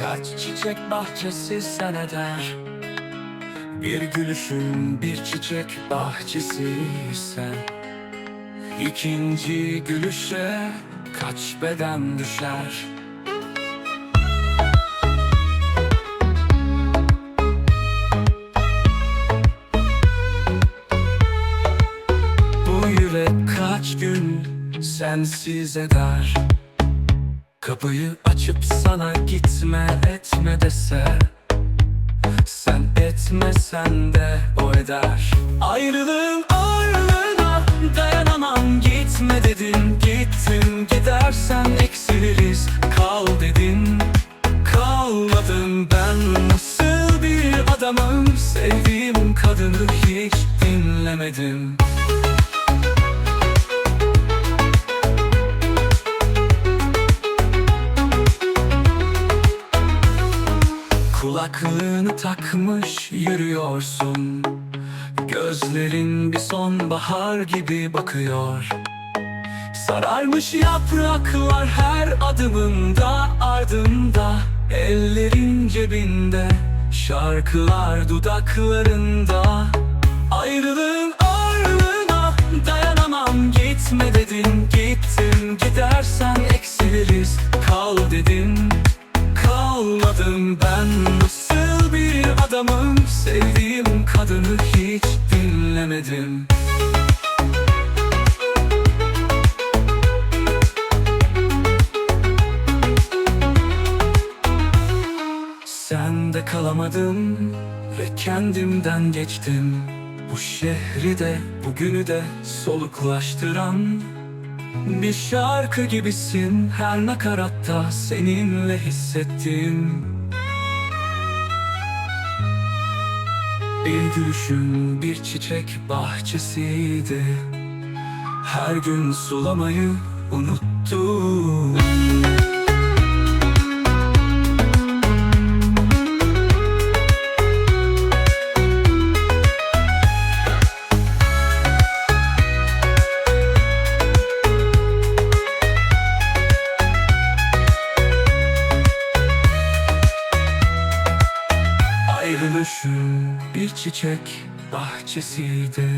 Kaç çiçek bahçesi sen eder Bir gülüşün bir çiçek bahçesi sen İkinci gülüşe kaç beden düşer? Bu yürek kaç gün sensiz eder Kapıyı açıp sana gitme etme dese. Sen etmesen de o eder. Ayrılığın ağırlığına dayanamam. Gitme dedin Gittin. Gidersen eksiliriz. Kal dedin Kalmadım ben nasıl bir adamım? Sevdiğim kadını hiç dinlemedim Kulaklığını takmış yürüyorsun. Gözlerin bir sonbahar gibi bakıyor. Sararmış yapraklar her adımında ardında. Ellerin cebinde Şarkılar dudaklarında. Ayrılığın Sevdiğim kadını hiç dinlemedim. Sende kalamadım ve kendimden geçtim. Bu şehri de bugünü de soluklaştıran Bir şarkı gibisin. Her nakaratta seninle hissettim Bir gülüşün bir çiçek bahçesiydi. Her gün sulamayı unuttum Ayrılışın bir çiçek bahçesiydi